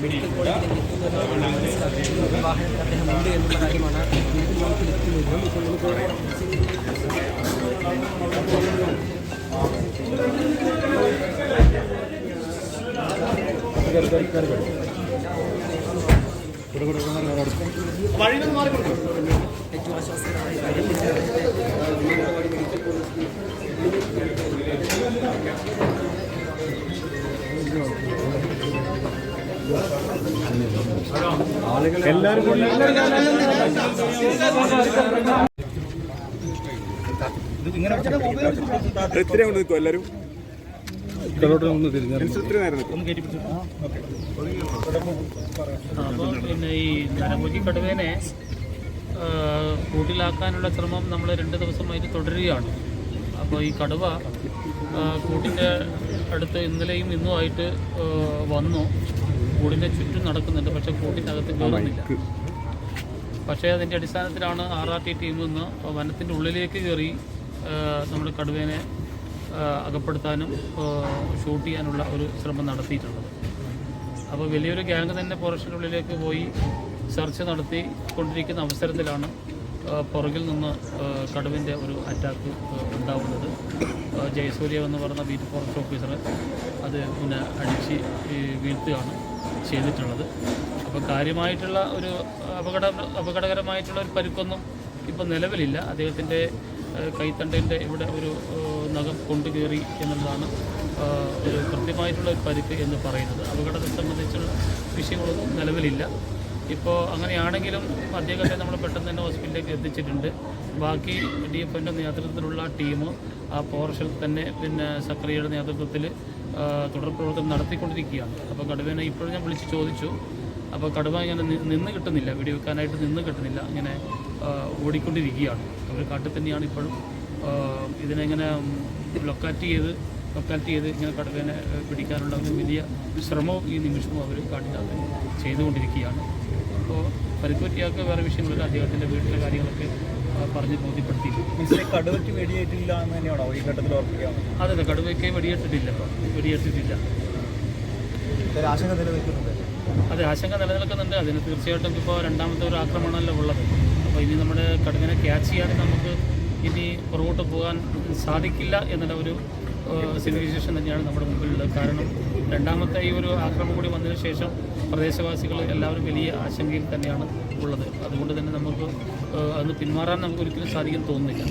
Medical കോളേജിലേക്ക് എത്തുന്നതെന്നാണ് മനസ്സിലാക്കുന്നത് ഈ വാഹനത്തിൽ അദ്ദേഹം ഉണ്ട് എന്നുള്ള കാര്യമാണ് നിലവിൽ നമുക്ക് ലഭിക്കുന്നത് ഇപ്പോൾ നമുക്ക് ഏറ്റവും ആശ്വാസകരമായ കാര്യം എല്ലാവരും കൂടി എല്ലാവരും പിന്നെ ഈ നരമുഖി കടുവേനെ കൂട്ടിലാക്കാനുള്ള ശ്രമം നമ്മൾ രണ്ട് ദിവസമായിട്ട് തുടരുകയാണ് അപ്പോൾ ഈ കടുവ കൂട്ടിന്റെ അടുത്ത് ഇന്നലെയും ഇന്നുമായിട്ട് ആയിട്ട് വന്നു. കൂടിന്റെ ചുറ്റും നടക്കുന്നുണ്ട്. പക്ഷേ കൂട്ടിന്റെ അകത്ത് കയറുന്നില്ല. പക്ഷേ അതിന്റെ അടിസ്ഥാനത്തിലാണ് ആർ ആർ ടി ടീം നിന്ന് വനത്തിന്റെ ഉള്ളിലേക്ക് കയറി നമ്മുടെ നമ്മൾ കടുവേനെ അകപ്പെടുത്താനും ഷൂട്ട് ചെയ്യാനുള്ള ഒരു ശ്രമം നടത്തിയിട്ടുള്ളത്. അപ്പോൾ വലിയൊരു ഗ്യാങ് തന്നെ ഫോറസ്റ്റിന്റെ ഉള്ളിലേക്ക് പോയി സെർച്ച് നടത്തി കൊണ്ടിരിക്കുന്ന അവസരത്തിലാണ് പുറകിൽ നിന്ന് കടുവിന്റെ ഒരു അറ്റാക്ക് ഉണ്ടാവുന്നത്. ജയസൂര്യ എന്ന് പറയുന്ന ബീറ്റ് ഫോറസ്റ്റ് ഓഫീസർ അത് പിന്നെ അടിച്ച് വീഴ്ത്തുകയാണ് ചെയ്തിട്ടുള്ളത്. അപ്പോൾ കാര്യമായിട്ടുള്ള ഒരു അപകട അപകടകരമായിട്ടുള്ള ഒരു പരുക്കൊന്നും ഇപ്പോൾ നിലവിലില്ല. അദ്ദേഹത്തിന്റെ കൈത്തണ്ടേന്റെ ഇവിടെ ഒരു നഖം കൊണ്ടു കയറി എന്നുള്ളതാണ് ഒരു കൃത്യമായിട്ടുള്ള ഒരു പരുക്ക് എന്ന് പറയുന്നത്. അപകടത്തെ സംബന്ധിച്ചുള്ള വിഷയങ്ങളൊന്നും നിലവിലില്ല. ഇപ്പോൾ അങ്ങനെയാണെങ്കിലും അദ്ദേഹത്തെ നമ്മൾ പെട്ടെന്ന് തന്നെ ഹോസ്പിറ്റലിലേക്ക് എത്തിച്ചിട്ടുണ്ട്. ബാക്കി ഡി എഫ് എന്റെ നേതൃത്വത്തിലുള്ള ടീം ആ പോർഷൽ തന്നെ പിന്നെ സക്രിയയുടെ നേതൃത്വത്തിൽ തുടർ പ്രവർത്തനം നടത്തിക്കൊണ്ടിരിക്കുകയാണ്. അപ്പോൾ കടുവേനെ ഇപ്പോഴും ഞാൻ വിളിച്ച് ചോദിച്ചു. അപ്പോൾ കടുവ ഇങ്ങനെ നിന്ന് കിട്ടുന്നില്ല വെടിവെക്കാനായിട്ട് നിന്ന് കിട്ടുന്നില്ല ഇങ്ങനെ ഓടിക്കൊണ്ടിരിക്കുകയാണ്. അവർ കാട്ടിൽ തന്നെയാണ് ഇപ്പോഴും ഇതിനെ ഇതിനെങ്ങനെ ലൊക്കാറ്റ് ചെയ്ത് ലൊക്കാറ്റ് ചെയ്ത് ഇങ്ങനെ കടുവേനെ പിടിക്കാനുള്ള വലിയ ശ്രമവും ഈ നിമിഷവും അവർ കാട്ടിനകത്ത് ചെയ്തുകൊണ്ടിരിക്കുകയാണ്. അപ്പോൾ പരിക്കുപറ്റിയാൾക്ക് വേറെ വിഷയങ്ങളിൽ അദ്ദേഹത്തിന്റെ വീട്ടിലെ കാര്യങ്ങളൊക്കെ പറഞ്ഞ് ബോധ്യപ്പെടുത്തി. കടുവയ്ക്ക് വെടിയേറ്റില്ല എന്ന് തന്നെയാണോ ഈ ഘട്ടത്തിൽ ഓർപ്പിക്കാവുന്നത് അതെ അതെ. കടുവയ്ക്ക് വെടിയേറ്റിട്ടില്ല. വെടിയേറ്റിട്ടില്ല. ആശങ്ക നിലനിൽക്കുന്നുണ്ട്. അതെ ആശങ്ക നിലനിൽക്കുന്നുണ്ട്. അതിന് തീർച്ചയായിട്ടും ഇപ്പോൾ രണ്ടാമത്തെ ഒരു ആക്രമണമല്ല ഉള്ളത്. അപ്പോൾ ഇനി നമ്മുടെ കടുവിനെ ക്യാച്ച് ചെയ്യാൻ നമുക്ക് ഇനി പുറകോട്ട് പോകാൻ സാധിക്കില്ല എന്നുള്ള ഒരു സിറ്റുവേഷൻ തന്നെയാണ് നമ്മുടെ മുമ്പിലുള്ളത്. കാരണം രണ്ടാമത്തെ ഈ ഒരു ആക്രമണം കൂടി വന്നതിന് ശേഷം പ്രദേശവാസികൾ എല്ലാവരും വലിയ ആശങ്കയിൽ തന്നെയാണ് ഉള്ളത്. അതുകൊണ്ട് തന്നെ നമുക്ക് അന്ന് പിന്മാറാൻ നമുക്ക് ഒരിക്കലും സാധിക്കും തോന്നുന്നില്ല.